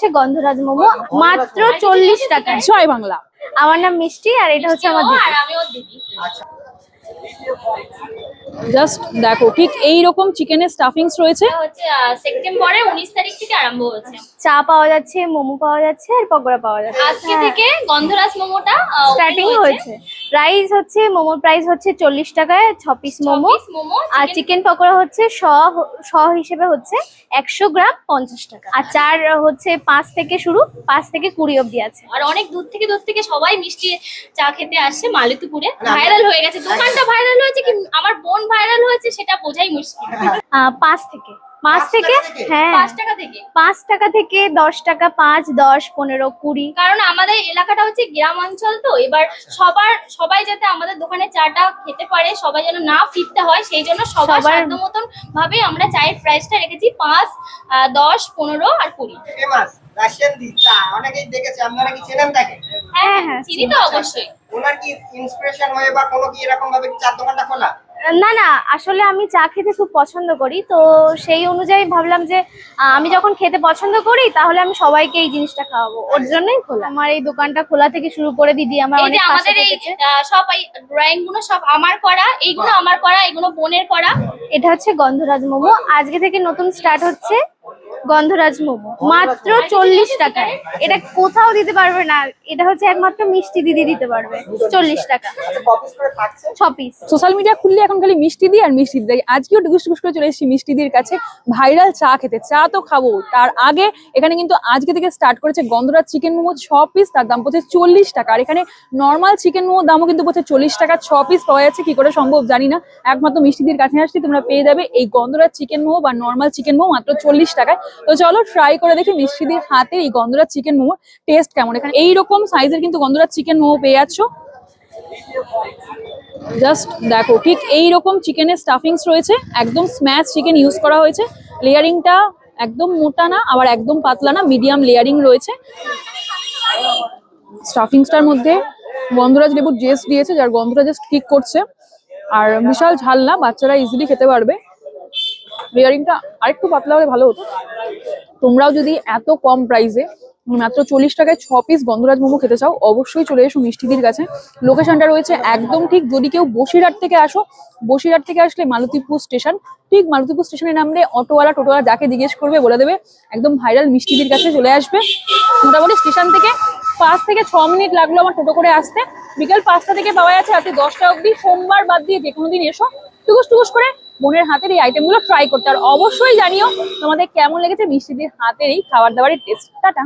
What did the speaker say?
হচ্ছে গন্ধরাজ মোমো মাত্র চল্লিশ টাকা ছয় বাংলা। আমার নাম মিষ্টি আর এটা হচ্ছে আমার আমি ওর দিদি। জাস্ট দেখো ঠিক এই রকম চিকেনের স্টাফিংস রয়েছে। হচ্ছে সেপ্টেম্বরের উনিশ তারিখ থেকে আরম্ভ হচ্ছে। চা পাওয়া যাচ্ছে মোমো পাওয়া যাচ্ছে আর পকোড়া পাওয়া যাচ্ছে। আজকে থেকে গন্ধরাজ মোমোটা স্টার্টিং হয়েছে। প্রাইস হচ্ছে মোমোর প্রাইস হচ্ছে চল্লিশ টাকায় ছ পিস ছ মোমো। মোমো আর চিকেন পকোড়া হচ্ছে শ শ হিসেবে হচ্ছে একশো গ্রাম পঞ্চাশ টাকা। আর চার হচ্ছে পাঁচ থেকে শুরু পাঁচ থেকে কুড়ি অবধি আছে। আর অনেক দূর থেকে দূর থেকে সবাই মিষ্টি চা খেতে আসছে মালিতুপুরে। ভাইরাল হয়ে গেছে। দোকানটা ভাইরাল হয়েছে কি? আমার বোন ভাইরাল হয়েছে সেটা বোঝাই মুশকিল। পাঁচ থেকে। পাঁচ থেকে? হ্যাঁ। পাঁচ টাকা থেকে? পাঁচ টাকা থেকে দশ টাকা পাঁচ দশ পনেরো কুড়ি। কারণ আমাদের এলাকাটা হচ্ছে গ্রাম অঞ্চল তো এবার সবার সবাই যাতে আমাদের দোকানে চাটা খেতে পারে সবাই যেন না ফিরতে হয় সেই জন্য সবার সাধ্য মতন ভাবে আমরা চায়ের প্রাইসটা রেখেছি পাঁচ আহ, দশ পনেরো আর কুড়ি। রাশিয়ান দি চা অনেকেই দেখেছে আপনারা কি চেনেন তাকে? হ্যাঁ হ্যাঁ চিনি তো অবশ্যই। ওনার কি ইন্সপিরেশন হয়ে বা কোনো কি এরকম ভাবে চার দোকানটা খোলা? না না আসলে আমি চা খেতে খুব পছন্দ করি। তো সেই অনুযায়ী ভাবলাম যে আমি যখন খেতে পছন্দ করি তাহলে আমি সবাইকে এই জিনিসটা খাওয়াবো। ওর জন্যই খোলা। আমার এই দোকানটা খোলা থেকে শুরু করে দিদি আমার এই যে আমাদের এই সব এই ড্রয়িংগুলো সব আমার করা এইগুলো আমার করা এগুলো বোনের করা। এটা হচ্ছে গন্ধরাজ মোমো। আজকে থেকে নতুন স্টার্ট হচ্ছে গন্ধরাজ মোমো। মাত্র চল্লিশ টাকায়। এটা কোথাও দিতে পারবে না। এটা হচ্ছে একমাত্র মিষ্টি দিদি দিতে পারবে। চল্লিশ টাকা। আচ্ছা ছ পিস। সোশ্যাল মিডিয়া খুললে এখন খালি মিষ্টি দিয়ে আর মিষ্টি দিয়ে আজকেও টুকুস টুকুস করে চলে এসেছি মিষ্টিদির কাছে। ভাইরাল চা খেতে। চা তো খাব। তার আগে এখানে কিন্তু আজকে থেকে স্টার্ট করেছে গন্ধরাজ চিকেন মোমো ছ পিস তার দাম পড়ছে চল্লিশ টাকা। আর এখানে নর্মাল চিকেন মোমোর দামও কিন্তু পড়ছে চল্লিশ টাকা। ছ পিস পাওয়া যাচ্ছে। কি করে সম্ভব জানি না। একমাত্র মিষ্টিদির কাছে আসলে তোমরা পেয়ে যাবে এই গন্ধরাজ চিকেন মোমো বা নর্মাল চিকেন মোমো মাত্র চল্লিশ টাকায়। তো চলো ট্রাই করে দেখি মিষ্টিদির হাতে এই গন্ধরাজ চিকেন মোমোর টেস্ট কেমন। এখানে এইরকম সাইজের কিন্তু গন্ধরাজ চিকেন মোমো পেয়ে যাচ্ছ। জাস্ট দেখো, ঠিক এইরকম চিকেনের স্টাফিংস রয়েছে। একদম স্ম্যাশ চিকেন ইউজ করা হয়েছে। লেয়ারিংটা একদম মোটা না, আবার একদম পাতলা না মিডিয়াম লেয়ারিং রয়েছে। স্টাফিংসটার মধ্যে গন্ধরাজ লেবুর জেস্ট দিয়েছে, যার গন্ধটা জাস্ট ঠিক করছে। আর বিশাল ঝাল না, বাচ্চারা ইজিলি খেতে পারবে। লেয়ারিংটা আরেকটু পাতলা হলে ভালো হতো। তোমরাও যদি এত কম প্রাইসে মাত্র চল্লিশ টাকায় ছ পিস গন্ধরাজ মোমো খেতে চাও, অবশ্যই চলে এসো মিষ্টিদির কাছে। লোকেশনটা রয়েছে একদম ঠিক যদি কেউ বসিরহাট থেকে আসো, বসিরহাট থেকে আসলে মালতীপুর স্টেশন ঠিক মালতীপুর স্টেশনে নামলে অটোওয়ালা টোটোওয়ালা যাকে জিজ্ঞেস করবে বলে দেবে, একদম ভাইরাল মিষ্টিদির কাছে চলে আসবে। মোটামুটি স্টেশন থেকে পাঁচ থেকে ছ মিনিট লাগল আমার টোটো করে আসতে। বিকাল পাঁচটা থেকে পাওয়া যাচ্ছে রাতে দশটা অবধি। সোমবার বাদ দিয়ে যে কোনো দিন এসো। টুকুস টুকুস করে বোনের হাতের এই আইটেমগুলো ট্রাই করতে। আর অবশ্যই জানিও তোমাদের কেমন লেগেছে মিষ্টিদির হাতের এই খাবার দাবারের টেস্ট টাটা।